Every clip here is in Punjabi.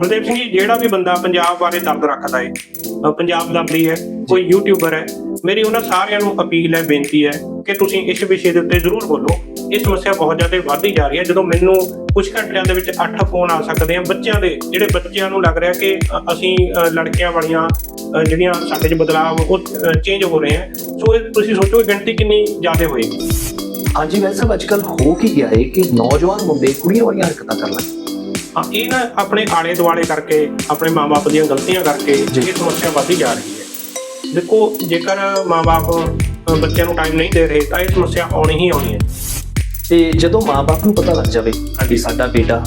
ਗੁਰਦੇਵ ਸਿੰਘ ਜੀ ਜਿਹੜਾ ਵੀ ਬੰਦਾ ਪੰਜਾਬ ਬਾਰੇ ਦਰਦ ਰੱਖਦਾ ਹੈ ਅ, ਪੰਜਾਬ ਦਰਦੀ ਹੈ ਕੋਈ ਯੂਟਿਊਬਰ ਹੈ ਮੇਰੀ ਉਹਨਾਂ ਸਾਰਿਆਂ ਨੂੰ ਅਪੀਲ ਹੈ ਬੇਨਤੀ ਹੈ ਕਿ ਤੁਸੀਂ ਇਸ ਵਿਸ਼ੇ ਦੇ ਉੱਤੇ ਜ਼ਰੂਰ ਬੋਲੋ। ਇਹ ਸਮੱਸਿਆ ਬਹੁਤ ਜ਼ਿਆਦਾ ਵੱਧਦੀ ਜਾ ਰਹੀ ਹੈ ਜਦੋਂ ਮੈਨੂੰ ਕੁਝ ਘੰਟਿਆਂ ਦੇ ਵਿੱਚ 8 ਫੋਨ ਆ ਸਕਦੇ ਆ ਬੱਚਿਆਂ ਦੇ ਜਿਹੜੇ ਬੱਚਿਆਂ ਨੂੰ ਲੱਗ ਰਿਹਾ ਕਿ ਅਸੀਂ ਲੜਕੀਆਂ ਵਾਲੀਆਂ ਜਿਹੜੀਆਂ ਸਾਡੇ 'ਚ ਬਦਲਾਅ ਉਹ ਚੇਂਜ ਹੋ ਰਹੇ ਹੈ ਸੋ ਇਹ ਤੁਸੀਂ ਸੋਚੋ ਗਿਣਤੀ ਕਿੰਨੀ ਜ਼ਿਆਦਾ ਹੋਏਗੀ। ਹਾਂਜੀ ਵੈਸੇ ਅੱਜਕੱਲ ਹੋ ਕੀ ਗਿਆ ਹੈ ਕਿ ਨੌਜਵਾਨ ਮੁੰਡੇ ਕੁੜੀਆਂ ਵਾਲੀਆਂ ਹਰਕਤਾਂ ਕਰਨ ਲੱਗੇ ਇਹ ਨਾ ਆਪਣੇ ਆਲੇ ਦੁਆਲੇ ਕਰਕੇ ਆਪਣੇ ਮਾਪੇ ਦੀਆਂ ਗਲਤੀਆਂ ਕਰਕੇ। ਇਹ ਸਮੱਸਿਆ ਵੱਧਦੀ ਜਾ ਰਹੀ ਹੈ। ਦੇਖੋ ਜੇਕਰ ਮਾਪੇ ਬੱਚਿਆਂ ਨੂੰ ਟਾਈਮ ਨਹੀਂ ਦੇ ਰਹੇ ਤਾਂ ਇਹ ਸਮੱਸਿਆ ਆਉਣੀ ਹੀ ਆਉਣੀ ਹੈ। ਤੇ ਜਦੋਂ ਮਾਪੇ ਨੂੰ ਪਤਾ ਲੱਗ ਜਾਵੇ ਕਿ ਸਾਡਾ ਬੇਟਾ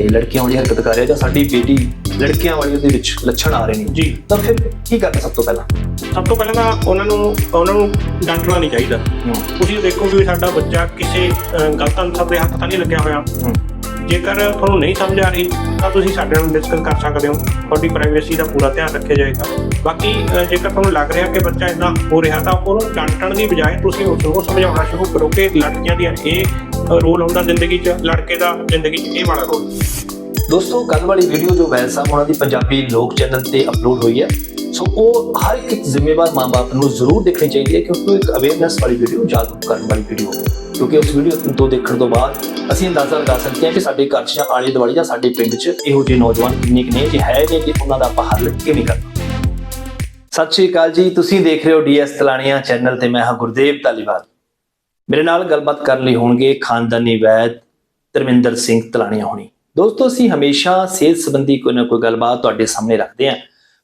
ਇਹ ਲੜਕੀਆਂ ਵਾਲੀ ਹਰਕਤ ਕਰ ਰਿਹਾ ਜਾਂ ਸਾਡੀ ਬੇਟੀ ਲੜਕੀਆਂ ਵਾਲੀ ਉਹਦੇ ਵਿੱਚ ਲੱਛਣ ਆ ਰਹੇ ਨੇ ਜੀ। ਤਾਂ ਫਿਰ ਕੀ ਕਰਨਾ ਸਭ ਤੋਂ ਪਹਿਲਾਂ? ਸਭ ਤੋਂ ਪਹਿਲਾਂ ਤਾਂ ਉਹਨਾਂ ਨੂੰ ਉਹਨਾਂ ਨੂੰ ਡਾਂਟਣਾ ਨਹੀਂ ਚਾਹੀਦਾ। ਤੁਸੀਂ ਦੇਖੋ ਵੀ ਸਾਡਾ ਬੱਚਾ ਕਿਸੇ ਗਲਤ ਅਨਸਰ ਦੇ ਹੱਥ ਤਾਂ ਨਹੀਂ ਲੱਗਿਆ ਹੋਇਆ। ਜੇਕਰ ਤੁਹਾਨੂੰ ਨਹੀਂ ਸਮਝ ਆ ਰਹੀ, ਤਾਂ ਤੁਸੀਂ ਸਾਡੇ ਨਾਲ ਡਿਸਕਸ ਕਰ ਸਕਦੇ ਹੋ। ਤੁਹਾਡੀ ਪ੍ਰਾਈਵੇਸੀ ਦਾ ਪੂਰਾ ਧਿਆਨ ਰੱਖਿਆ ਜਾਏਗਾ। ਬਾਕੀ ਜੇਕਰ ਤੁਹਾਨੂੰ ਲੱਗ ਰਿਹਾ ਕਿ ਬੱਚਾ ਇਦਾਂ ਹੋ ਰਿਹਾ, ਤਾਂ ਉਹਨੂੰ ਡਾਂਟਣ ਦੀ ਬਜਾਏ ਤੁਸੀਂ ਉਸ ਨੂੰ ਸਮਝਾਉਣਾ ਸ਼ੁਰੂ ਕਰੋ ਕਿ ਲੜਕੀਆਂ ਦੀ ਇਹ ਰੋਲ ਹੁੰਦਾ ਜ਼ਿੰਦਗੀ 'ਚ, ਲੜਕੇ ਦਾ ਜ਼ਿੰਦਗੀ 'ਚ ਇਹ ਵਾਲਾ ਰੋਲ ਦੋਸਤੋ ਕੱਲ ਵਾਲੀ ਵੀਡੀਓ ਜੋ ਵੈਲ ਸਾਹਿਬ ਉਹਨਾਂ ਦੀ ਪੰਜਾਬੀ ਲੋਕ ਚੈਨਲ ਤੇ ਅਪਲੋਡ ਹੋਈ ਹੈ। ਸੋ ਉਹ ਹਰ ਇੱਕ ਜ਼ਿੰਮੇਵਾਰ ਮਾਂ-ਬਾਪ ਨੂੰ ਜ਼ਰੂਰ ਦੇਖਣੀ ਚਾਹੀਦੀ ਹੈ ਕਿਉਂਕਿ ਉਹ ਇੱਕ ਅਵੇਅਰਨੈਸ ਵਾਲੀ ਵੀਡੀਓ ਜਾਗਰੂਕ ਕਰਨ ਵਾਲੀ ਵੀਡੀਓ ਕਿਉਂਕਿ ਉਸ ਵੀਡੀਓ ਤੋਂ ਦੇਖਣ ਤੋਂ ਬਾਅਦ ਅਸੀਂ ਅੰਦਾਜ਼ਾ ਲਗਾ ਸਕਦੇ ਹਾਂ ਕਿ ਸਾਡੇ ਘਰ 'ਚ ਜਾਂ ਆਲੇ ਦੁਆਲੇ ਜਾਂ ਸਾਡੇ ਪਿੰਡ 'ਚ ਇਹੋ ਜਿਹੇ ਨੌਜਵਾਨ ਕਿੰਨੇ ਕੁ ਨੇ ਜੇ ਹੈ ਨੇ ਕਿ ਉਹਨਾਂ ਦਾ ਆਪਾਂ ਹੱਲ ਕਿਵੇਂ ਕਰਨਾ। ਸਤਿ ਸ਼੍ਰੀ ਅਕਾਲ ਜੀ, ਤੁਸੀਂ ਦੇਖ ਰਹੇ ਹੋ ਡੀਐਸ ਤਲਾਣੀਆਂ ਚੈਨਲ ਤੇ ਮੈਂ ਹਾਂ ਗੁਰਦੇਵ ਧਾਲੀਵਾਲ। ਮੇਰੇ ਨਾਲ ਗੱਲਬਾਤ ਕਰਨ ਲਈ ਹੋਣਗੇ ਖਾਨਦਾਨੀ ਵੈਦ ਧਰਮਿੰਦਰ ਸਿੰਘ ਤਲਾਣੀਆਂ ਹੋਣੀ। ਦੋਸਤੋ, ਅਸੀਂ ਹਮੇਸ਼ਾ ਸਿਹਤ ਸੰਬੰਧੀ ਕੋਈ ਨਾ ਕੋਈ ਗੱਲਬਾਤ ਤੁਹਾਡੇ ਸਾਹਮਣੇ ਰੱਖਦੇ ਹਾਂ।